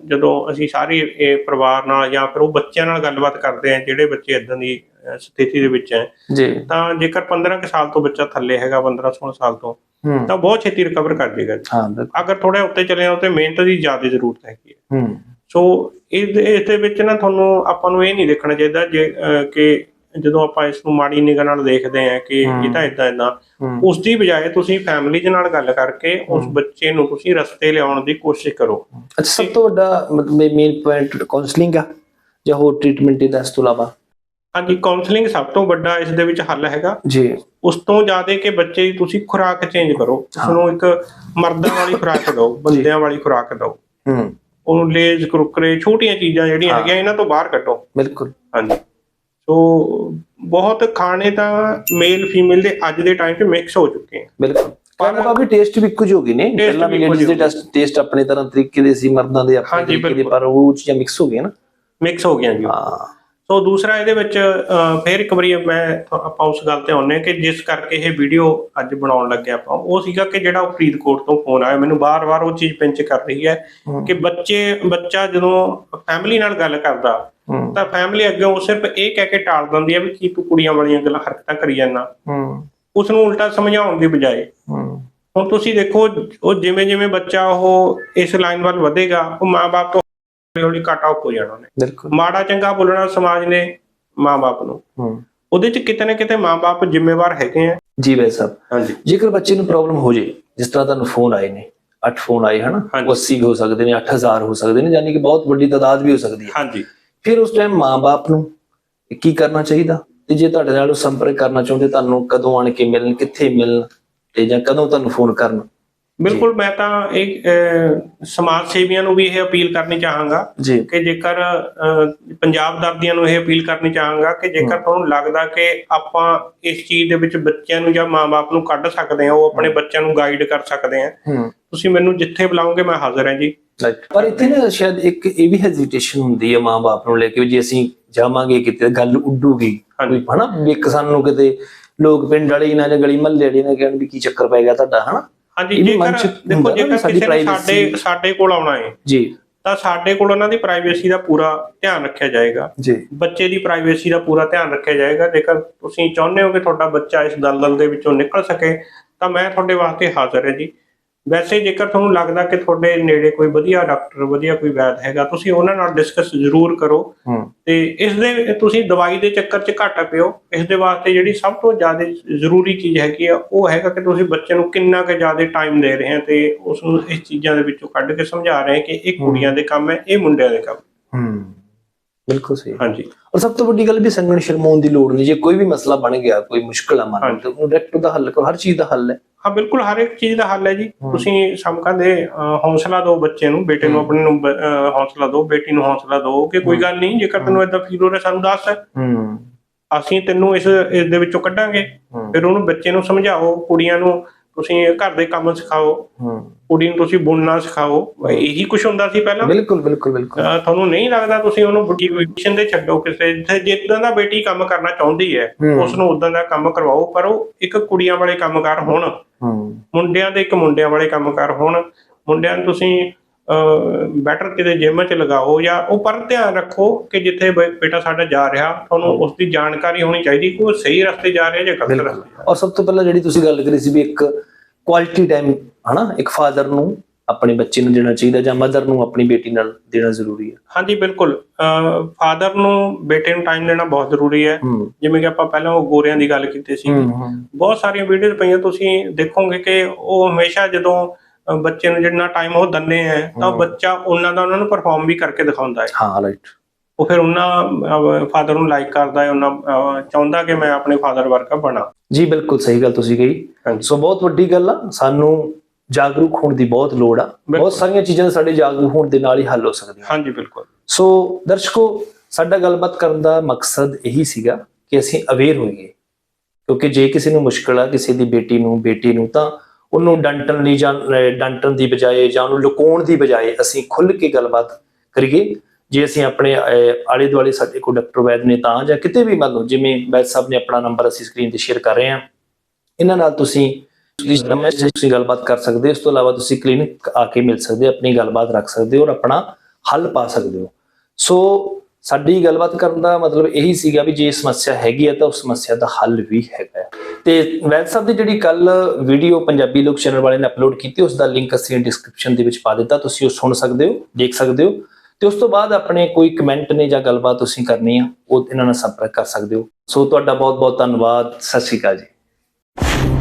ਜਦੋਂ ਅਸੀਂ ਸਾਰੇ ਇਹ ਪਰਿਵਾਰ ਨਾਲ ਜਾਂ ਫਿਰ ਉਹ ਬੱਚਿਆਂ ਨਾਲ ਗੱਲਬਾਤ ਕਰਦੇ ਆ ਜਿਹੜੇ ਬੱਚੇ ਇਦਾਂ ਦੀ ਸਥਿਤੀ ਦੇ ਵਿੱਚ ਹੈ ਜੀ। ਤਾਂ ਜੇਕਰ 15 ਕੁ ਸਾਲ ਤੋਂ ਬੱਚਾ ਥੱਲੇ ਹੈਗਾ 15 16 ਸਾਲ ਤੋਂ ਤਾਂ ਬਹੁਤ ਛੇਤੀ ਰਿਕਵਰ ਕਰ ਹਾਂ ਬਿਲਕੁਲ। ਅਗਰ ਥੋੜੇ ਉੱਤੇ ਚਲੇ ਜਾਓ ਤੇ ਮਿਹਨਤ ਦੀ ਜ਼ਿਆਦਾ ਜ਼ਰੂਰਤ ਹੈਗੀ ਹੈ। ਸੋ ਇਸ ਦੇ ਵਿੱਚ ਨਾ ਤੁਹਾਨੂੰ ਆਪਾਂ ਨੂੰ ਇਹ ਨਹੀਂ ਦੇਖਣਾ ਚਾਹੀਦਾ ਜੇ ਕਿ ਜਦੋਂ ਆਪਾਂ ਇਸ ਨੂੰ ਮਾੜੀ ਨਿਗਾਹ ਨਾਲ ਦੇਖਦੇ ਆ ਕਿ। ਇਹ ਤਾਂ ਇਦਾਂ ਇਦਾਂ ਉਸ ਦੀ ਬਜਾਏ ਤੁਸੀਂ ਫੈਮਿਲੀ ਦੇ ਨਾਲ ਗੱਲ ਕਰਕੇ ਉਸ ਬੱਚੇ ਨੂੰ ਤੁਸੀਂ ਰਸਤੇ ਲਿਆਉਣ ਦੀ ਕੋਸ਼ਿਸ਼ ਕਰੋ। ਅੱਛਾ ਸਭ ਤੋਂ ਵੱਡਾ ਮਤਲਬ ਮੇਨ ਪੁਆਇੰਟ ਕਾਉਂਸਲਿੰਗ ਆ ਜਾਂ ਹੋਰ ਟ੍ਰੀਟਮੈਂਟ ਇਹਦਾ ਇਸ ਤੋਂ ਇਲਾਵਾ? ਹਾਂਜੀ ਕਾਉਂਸਲਿੰਗ ਸਭ ਤੋਂ ਵੱਡਾ ਇਸ ਦੇ ਵਿੱਚ ਹੱਲ ਹੈਗਾ। ਜੀ। ਉਸ ਤੋਂ ਜ਼ਿਆਦਾ ਕਿ ਬੱਚੇ ਦੀ ਤੁਸੀਂ ਖੁਰਾਕ ਚੇਂਜ ਕਰੋ। ਉਸ ਨੂੰ ਇੱਕ ਮਰਦਾਂ ਵਾਲੀ ਖੁਰਾਕ ਦਿਓ ਬੰਦਿਆਂ ਵਾਲੀ ਖੁਰਾਕ ਦਿਓ। ਹੂੰ। ਉਹਨੂੰ ਲੇਜ਼ ਕੁਰਕਰੇ ਛੋਟੀਆਂ ਚੀਜ਼ਾਂ ਜਿਹੜੀਆਂ। ਹੈਗੀਆਂ ਇਹਨਾਂ ਤੋਂ ਬਾਹਰ ਕੱਢੋ। ਬਿਲਕੁਲ। ਹਾਂਜੀ। ਸੋ ਬਹੁਤ ਖਾਣੇ ਤਾਂ ਮੇਲ ਫੀਮੇਲ ਦੇ ਅੱਜ ਦੇ ਟਾਈਮ 'ਚ ਮਿਕਸ ਹੋ ਚੁੱਕੇ ਆ। ਬਿਲਕੁਲ। ਪਰ ਕਾਫੀ ਟੇਸਟ ਵੀ ਕੁਝ ਹੋ ਗਏ ਨੇ। ਪਹਿਲਾਂ ਵੀ ਲੇਡੀਜ਼ ਦੇ ਟੈਸਟ ਟੇਸਟ ਆਪਣੇ ਤਰ੍ਹਾਂ ਤਰੀਕੇ ਦੇ ਸੀ ਮਰਦਾਂ ਦੇ ਆਪਣੇ ਤਰੀਕੇ ਦੇ। ਪਰ ਉਹ ਚੀਜ਼ਾਂ ਮਿਕਸ ਹੋ ਗਈਆਂ ਨਾ। ਮਿਕਸ ਹੋ ਗਈਆਂ ਜੀ। ਹਾਂ। ਸੋ ਦੂਸਰਾ ਇਹਦੇ ਵਿੱਚ ਫਿਰ ਇੱਕ ਵਾਰੀ ਮੈਂ ਆਪਾਂ ਉਸ ਗੱਲ ਤੇ ਆਉਂਦੇ ਹਾਂ ਕਿ ਜਿਸ ਕਰਕੇ ਇਹ ਵੀਡੀਓ ਅੱਜ ਬਣਾਉਣ ਲੱਗੇ ਆਪਾਂ। ਉਹ ਸੀਗਾ ਕਿ ਜਿਹੜਾ ਫਰੀਦਕੋਟ ਤੋਂ ਫੋਨ ਆਇਆ ਮੈਨੂੰ ਬਾਰ-ਬਾਰ ਉਹ ਚੀਜ਼ ਪਿੰਚ ਕਰ ਰਹੀ ਹੈ। ਕਿ ਬੱਚੇ ਬੱਚਾ ਜਦੋਂ ਫੈਮਿਲੀ ਨਾਲ ਗੱਲ ਕਰਦਾ ਤਾਂ ਫੈਮਿਲੀ ਅੱਗੇ ਉਹ ਸਿਰਫ ਇਹ ਕਹਿ ਕੇ ਟਾਲ ਦਿੰਦੀ ਹੈ ਵੀ ਕੀ ਤੂੰ ਕੁੜੀਆਂ ਵਾਲੀਆਂ ਗੱਲਾਂ ਹਰਕਤਾਂ ਕਰੀ ਜਾਂਦਾ। ਹੂੰ। ਉਸ ਨੂੰ ਉਲਟਾ ਸਮਝਾਉਣ ਦੀ ਬਜਾਏ ਹੂੰ। ਹੁਣ ਤੁਸੀਂ ਦੇਖੋ ਉਹ ਜਿਵੇਂ ਜਿਵੇਂ ਬੱਚਾ ਉਹ ਇਸ ਲਾਈਨ ਵੱਲ ਵਧੇਗਾ ਉਹ ਮਾਪੇ ਤੋਂ ਹੌਲੀ ਕੱਟ ਆਫ ਹੋ ਜਾਣਾ ਬਿਲਕੁਲ। ਮਾੜਾ ਚੰਗਾ ਬੋਲਣਾ ਸਮਾਜ ਨੇ ਮਾਪੇ ਨੂੰ। ਹੂੰ। ਉਹਦੇ ਚ ਕਿਤੇ ਨਾ ਕਿਤੇ ਮਾਪੇ ਜ਼ਿੰਮੇਵਾਰ ਹੈਗੇ ਆ। ਜੀ ਸਾਹਿਬ ਹਾਂਜੀ। ਜੇਕਰ ਬੱਚੇ ਨੂੰ ਪ੍ਰੋਬਲਮ ਹੋ ਜੇ ਜਿਸ ਤਰ੍ਹਾਂ ਤੁਹਾਨੂੰ ਫੋਨ ਆਏ ਨੇ 8 ਫੋਨ ਆਏ ਹਨਾ ਹਾਂਜੀ। ਉਹ 80 ਵੀ ਹੋ ਸਕਦੇ ਨੇ 8000 ਹੋ ਸਕਦੇ ਨੇ ਯਾਨੀ ਕਿ ਬਹੁਤ ਵੱਡੀ ਤਾਦਾਦ ਵੀ ਹੋ ਸਕਦੀ ਹੈ। ਹਾਂਜੀ। ਫਿਰ ਉਸ ਟਾਈਮ ਮਾਂ-ਬਾਪ ਨੂੰ ਕੀ ਕਰਨਾ ਚਾਹੀਦਾ? ਤੇ ਜੇ ਤੁਹਾਡੇ ਨਾਲ ਸੰਪਰਕ ਕਰਨਾ ਚਾਹੁੰਦੇ ਤੁਹਾਨੂੰ ਕਦੋਂ ਆਣ ਕੇ ਮਿਲਣ ਕਿੱਥੇ ਮਿਲਣ ਤੇ ਜਾਂ ਕਦੋਂ ਤੁਹਾਨੂੰ ਫੋਨ ਕਰਨ? ਬਿਲਕੁਲ ਮੈਂ ਤਾਂ ਇਹ ਸਮਾਜ ਸੇਵੀਆਂ ਨੂੰ ਵੀ ਇਹ ਅਪੀਲ ਕਰਨੀ ਚਾਹਾਂਗਾ ਕਿ ਜੇਕਰ ਪੰਜਾਬ ਦਰਦੀਆਂ ਨੂੰ ਇਹ ਅਪੀਲ ਕਰਨੀ ਚਾਹਾਂਗਾ ਕਿ ਜੇਕਰ ਤੁਹਾਨੂੰ ਲੱਗਦਾ ਕਿ ਆਪਾਂ ਇਸ ਚੀਜ਼ ਦੇ ਵਿੱਚ ਬੱਚਿਆਂ ਨੂੰ ਜਾਂ ਮਾਪੇ ਨੂੰ ਕੱਢ ਸਕਦੇ ਹਾਂ ਉਹ ਆਪਣੇ ਬੱਚਿਆਂ ਨੂੰ ਗਾਈਡ ਕਰ ਸਕਦੇ ਆ ਤੁਸੀਂ ਮੈਨੂੰ ਜਿੱਥੇ ਬੁਲਾਓਗੇ ਮੈਂ ਹਾਜ਼ਰ ਹਾਂ ਜੀ। ਪਰ ਇੱਥੇ ਨਾ ਸ਼ਾਇਦ ਇੱਕ ਇਹ ਵੀ ਹੈਜ਼ਿਟੇਸ਼ਨ ਹੁੰਦੀ ਹੈ ਮਾਂ-ਬਾਪ ਨੂੰ ਲੈ ਕੇ ਜੇ ਅਸੀਂ ਜਾਵਾਂਗੇ ਕਿਤੇ ਗੱਲ ਉੱਡੂਗੀ। ਹਨਾ? ਇੱਕ ਸਾਨੂੰ ਕਿਤੇ ਲੋਕ ਪਿੰਡ ਵਾਲੇ ਨਾ ਜਾਂ ਗਲੀ ਮਹੱਲੇ ਵਾਲੇ ਨਾ ਕਹਿਣ ਵੀ ਕੀ ਚੱਕਰ ਪੈ ਗਿਆ ਤੁਹਾਡਾ ਹਨਾ? ਹਾਂਜੀ ਜੇਕਰ ਦੇਖੋ ਜੇਕਰ ਕਿਸੇ ਨੇ ਸਾਡੇ ਸਾਡੇ ਕੋਲ ਆਉਣਾ ਹੈ ਜੀ। ਤਾਂ ਸਾਡੇ ਕੋਲ ਉਹਨਾਂ ਦੀ ਪ੍ਰਾਈਵੇਸੀ ਦਾ ਪੂਰਾ ਧਿਆਨ ਰੱਖਿਆ ਜਾਏਗਾ। ਜੀ। ਬੱਚੇ ਦੀ ਪ੍ਰਾਈਵੇਸੀ ਦਾ ਪੂਰਾ ਧਿਆਨ ਰੱਖਿਆ ਜਾਏਗਾ। ਜੇਕਰ ਤੁਸੀਂ ਚਾਹੁੰਦੇ ਹੋ ਕਿ ਤੁਹਾਡਾ ਬੱਚਾ ਇਸ ਦਲਦਲ ਦੇ ਵਿੱਚੋਂ ਨਿਕਲ ਸਕੇ ਤਾਂ ਮੈਂ ਤੁਹਾਡੇ ਵਾਸਤੇ ਹਾਜ਼ਰ ਹਾਂ ਜੀ। ਵੈਸੇ ਜੇਕਰ ਤੁਹਾਨੂੰ ਲੱਗਦਾ ਕਿ ਤੁਹਾਡੇ ਨੇੜੇ ਕੋਈ ਵਧੀਆ ਡਾਕਟਰ ਵਧੀਆ ਕੋਈ ਵੈਦ ਹੈਗਾ ਤੁਸੀਂ ਉਹਨਾਂ ਨਾਲ ਡਿਸਕਸ ਜ਼ਰੂਰ ਕਰੋ। ਤੇ ਇਸ ਦੇ ਤੁਸੀਂ ਦਵਾਈ ਦੇ ਚੱਕਰ 'ਚ ਘੱਟ ਪਿਓ। ਇਸ ਦੇ ਵਾਸਤੇ ਜਿਹੜੀ ਸਭ ਤੋਂ ਜ਼ਿਆਦਾ ਜ਼ਰੂਰੀ ਚੀਜ਼ ਹੈਗੀ ਆ ਉਹ ਹੈਗਾ ਕਿ ਤੁਸੀਂ ਬੱਚੇ ਨੂੰ ਕਿੰਨਾ ਕੁ ਜ਼ਿਆਦਾ ਟਾਈਮ ਦੇ ਰਹੇ ਹੋ ਤੇ ਉਸ ਨੂੰ ਇਸ ਚੀਜ਼ਾਂ ਦੇ ਵਿੱਚੋਂ ਕੱਢ ਕੇ ਸਮਝਾ ਰਹੇ ਕਿ ਇਹ ਕੁੜੀਆਂ ਦੇ ਕੰਮ ਹੈ ਇਹ ਮੁੰਡਿਆਂ ਦੇ ਕੰਮ। ਹੂੰ। ਬਿਲਕੁਲ ਸਹੀ। ਹਾਂਜੀ। ਔਰ ਸਭ ਤੋਂ ਵੱਡੀ ਗੱਲ ਵੀ ਸੰਗਣ ਸ਼ਰਮਾਉਣ ਦੀ ਲੋੜ ਨਹੀਂ। ਜੇ ਕੋਈ ਵੀ ਮਸਲਾ ਬਣ ਗਿਆ ਕੋਈ ਮੁਸ਼ਕਲ ਆ ਮੰਨ। ਤੇ ਉਹਨੂੰ ਡਾਇਰੈਕਟ ਉਹਦਾ ਹੱਲ ਕਰੋ। ਹਰ ਚੀਜ਼ ਦਾ ਹੱਲ ਹੈ। ਹਾਂ ਬਿਲਕੁਲ ਹਰ ਇੱਕ ਚੀਜ਼ ਦਾ ਹੱਲ ਹੈ ਜੀ। ਤੁਸੀਂ ਸਮਕਾਂ ਦੇ ਹੌਸਲਾ ਦਿਓ ਬੱਚੇ ਨੂੰ ਬੇਟੇ ਨੂੰ ਆਪਣੇ ਨੂੰ ਹੌਸਲਾ ਦਿਓ ਬੇਟੀ ਨੂੰ ਹੌਸਲਾ ਦਿਓ ਕਿ ਕੋਈ ਗੱਲ ਨਹੀਂ ਜੇਕਰ ਤੈਨੂੰ ਇਦਾਂ ਫੀਲ ਹੋ ਰਿਹਾ ਸਾਨੂੰ ਦੱਸ। ਹੂੰ। ਅਸੀਂ ਤੈਨੂੰ ਇਸ ਇਸ ਦੇ ਵਿੱਚੋਂ ਕੱਢਾਂਗੇ। ਫਿਰ ਉਹਨੂੰ ਬੱਚੇ ਨੂੰ ਸਮਝਾਓ ਕੁੜੀਆਂ ਨੂੰ ਤੁਸੀਂ ਘਰ ਦੇ ਕੰਮ ਸਿਖਾਓ ਹੂੰ। ਕੁੜੀ ਨੂੰ ਤੁਸੀਂ ਬੁਣਨਾ ਸਿਖਾਓ ਇਹੀ ਕੁਝ ਹੁੰਦਾ ਸੀ ਪਹਿਲਾਂ? ਬਿਲਕੁਲ ਬਿਲਕੁਲ ਬਿਲਕੁਲ। ਤੁਹਾਨੂੰ ਨਹੀਂ ਲੱਗਦਾ ਤੁਸੀਂ ਉਹਨੂੰ ਮੋਟੀਵੇਸ਼ਨ ਦੇ ਛੱਡੋ ਕਿਸੇ ਜਿੱਥੇ ਜਿੱਦਾਂ ਦਾ ਬੇਟੀ ਕੰਮ ਕਰਨਾ ਚਾਹੁੰਦੀ ਹੈ। ਉਸ ਨੂੰ ਉਦਾਂ ਦਾ ਕੰਮ ਕਰਵਾਓ ਪਰ ਉਹ ਇੱਕ ਕੁੜੀਆਂ ਵਾਲੇ ਕੰਮਕਾਰ ਹੋਣ। ਹੂੰ। ਮੁੰਡਿਆਂ ਦੇ ਇੱਕ ਮੁੰਡਿਆਂ ਵਾਲੇ ਕੰਮਕਾਰ ਹੋਣ। ਮੁੰਡਿਆਂ ਨੂੰ ਤੁਸੀਂ ਬੈਟਰ ਕਿਤੇ ਜਿਮ 'ਚ ਲਗਾਓ ਜਾਂ ਉਹ ਪਰ ਧਿਆਨ ਰੱਖੋ ਕਿ ਜਿੱਥੇ ਬੇਟਾ ਸਾਡਾ ਜਾ ਰਿਹਾ ਤੁਹਾਨੂੰ ਉਸ ਦੀ ਜਾਣਕਾਰੀ ਹੋਣੀ ਚਾਹੀਦੀ ਕਿ ਉਹ ਸਹੀ ਰਸਤੇ ਜਾ ਰਿਹਾ ਜਾਂ ਗਲਤ ਰਸਤੇ ਔਰ ਸਭ ਤੋਂ ਪਹਿਲਾਂ ਜਿਹੜੀ ਤੁਸੀਂ ਗੱਲ ਕਰੀ ਸੀ ਵੀ ਇੱਕ ਕੁਆਲਿਟੀ ਟਾਈਮ ਹਨਾ ਇੱਕ ਫਾਦਰ ਨੂੰ ਆਪਣੇ ਬੱਚੇ ਨੂੰ ਦੇਣਾ ਚਾਹੀਦਾ ਜਾਂ ਮਦਰ ਨੂੰ ਆਪਣੀ ਬੇਟੀ ਨਾਲ ਦੇਣਾ ਜ਼ਰੂਰੀ ਹੈ। ਹਾਂਜੀ ਬਿਲਕੁਲ। ਫਾਦਰ ਨੂੰ ਬੇਟੇ ਨੂੰ ਟਾਈਮ ਦੇਣਾ ਬਹੁਤ ਜ਼ਰੂਰੀ ਹੈ। ਜਿਵੇਂ ਕਿ ਆਪਾਂ ਪਹਿਲਾਂ ਉਹ ਗੋਰਿਆਂ ਦੀ ਗੱਲ ਕੀਤੀ ਸੀ। ਬਹੁਤ ਸਾਰੀਆਂ ਵੀਡੀਓਜ਼ ਪਈਆਂ ਤੁਸੀਂ ਦੇਖੋਗੇ ਕਿ ਉਹ ਹਮੇਸ਼ਾ ਜਦੋਂ ਬੱਚੇ ਨੂੰ ਜਿੰਨਾ ਟਾਈਮ ਉਹ ਦਿੰਦੇ ਆ ਤਾਂ। ਬੱਚਾ ਉਹਨਾਂ ਦਾ ਉਹਨਾਂ ਨੂੰ ਪਰਫਾਰਮ ਵੀ ਕਰਕੇ ਦਿਖਾਉਂਦਾ ਹੈ। ਹਾਂ ਰਾਈਟ ਉਹ ਫਿਰ ਉਹਨਾਂ ਫਾਦਰ ਨੂੰ ਲਾਈਕ ਕਰਦਾ ਹੈ ਉਹਨਾਂ ਚਾਹੁੰਦਾ ਕਿ ਮੈਂ ਆਪਣੇ ਫਾਦਰ ਵਰਗਾ ਬਣਾ। ਜੀ ਬਿਲਕੁਲ ਸਹੀ ਗੱਲ ਤੁਸੀਂ ਕਹੀ। ਸੋ ਬਹੁਤ ਵੱਡੀ ਗੱਲ ਆ ਸਾਨੂੰ ਜਾਗਰੂਕ ਹੋਣ ਦੀ ਬਹੁਤ ਲੋੜ ਆ। ਬਹੁਤ ਸਾਰੀਆਂ ਚੀਜ਼ਾਂ ਸਾਡੇ ਜਾਗਰੂਕ ਹੋਣ ਦੇ ਨਾਲ ਹੀ ਹੱਲ ਹੋ ਸਕਦੀਆਂ। ਹਾਂਜੀ ਬਿਲਕੁਲ। ਸੋ ਦਰਸ਼ਕੋ ਸਾਡਾ ਗੱਲਬਾਤ ਕਰਨ ਦਾ ਮਕਸਦ ਇਹੀ ਸੀਗਾ ਕਿ ਅਸੀਂ ਅਵੇਅਰ ਹੋਈਏ। ਕਿਉਂਕਿ ਜੇ ਕਿਸੇ ਨੂੰ ਮੁਸ਼ਕਲ ਆ ਕਿਸੇ ਦੀ ਬੇਟੀ ਨੂੰ ਬੇਟੀ ਨੂੰ ਤਾਂ ਉਹਨੂੰ ਡੰਟਣ ਲਈ ਜਾਂ ਅਹ, ਡੰਟਣ ਦੀ ਬਜਾਏ ਜਾਂ ਉਹਨੂੰ ਲੁਕਾਉਣ ਦੀ ਬਜਾਏ ਅਸੀਂ ਖੁੱਲ ਕੇ ਗੱਲਬਾਤ ਕਰੀਏ। ਜੇ ਅਸੀਂ ਆਪਣੇ ਆਲੇ ਦੁਆਲੇ ਸਾਡੇ ਕੋਲ ਡਾਕਟਰ ਵੈਦ ਨੇ ਤਾਂ ਜਾਂ ਕਿਤੇ ਵੀ ਮੰਨ ਲਓ ਜਿਵੇਂ ਵੈਦ ਸਾਹਿਬ ਨੇ ਆਪਣਾ ਨੰਬਰ ਅਸੀਂ ਸਕਰੀਨ ਤੇ ਸ਼ੇਅਰ ਕਰ ਰਹੇ ਹਾਂ। ਇਹਨਾਂ ਨਾਲ ਤੁਸੀਂ ਤੁਸੀਂ ਗੱਲਬਾਤ ਕਰ ਸਕਦੇ ਹੋ। ਇਸ ਤੋਂ ਇਲਾਵਾ ਤੁਸੀਂ ਕਲੀਨਿਕ ਆ ਕੇ ਮਿਲ ਸਕਦੇ ਆਪਣੀ ਗੱਲਬਾਤ ਰੱਖ ਸਕਦੇ ਹੋ ਔਰ ਆਪਣਾ ਹੱਲ ਪਾ ਸਕਦੇ ਹੋ। ਸੋ ਸਾਡੀ ਗੱਲਬਾਤ ਕਰਨ ਦਾ ਮਤਲਬ ਇਹੀ ਸੀਗਾ ਵੀ ਜੇ ਸਮੱਸਿਆ ਹੈਗੀ ਹੈ ਤਾਂ ਉਸ ਸਮੱਸਿਆ ਦਾ ਹੱਲ ਵੀ ਹੈਗਾ। ਤੇ ਵੈਦ ਸਾਹਿਬ ਦੀ ਜਿਹੜੀ ਕੱਲ ਵੀਡੀਓ ਪੰਜਾਬੀ ਲੋਕ ਚੈਨਲ ਵਾਲੇ ਨੇ ਅਪਲੋਡ ਕੀਤੀ, ਉਸ ਦਾ ਲਿੰਕ ਅਸੀਂ ਡਿਸਕ੍ਰਿਪਸ਼ਨ ਦੇ ਵਿੱਚ ਪਾ ਦਿੱਤਾ, ਤੁਸੀਂ ਉਹ ਸੁਣ ਸਕਦੇ ਹੋ, ਦੇਖ ਸਕਦੇ ਹੋ। ਤੇ ਉਸ ਤੋਂ ਬਾਅਦ ਆਪਣੇ ਕੋਈ ਕਮੈਂਟ ਨੇ ਜਾਂ ਗੱਲਬਾਤ ਤੁਸੀਂ ਕਰਨੀ ਆ, ਉਹ ਇਹਨਾਂ ਨਾਲ ਸੰਪਰਕ ਕਰ ਸਕਦੇ ਹੋ। ਸੋ ਤੁਹਾਡਾ ਬਹੁਤ ਬਹੁਤ ਧੰਨਵਾਦ, ਸਤਿ ਸ਼੍ਰੀ ਅਕਾਲ ਜੀ।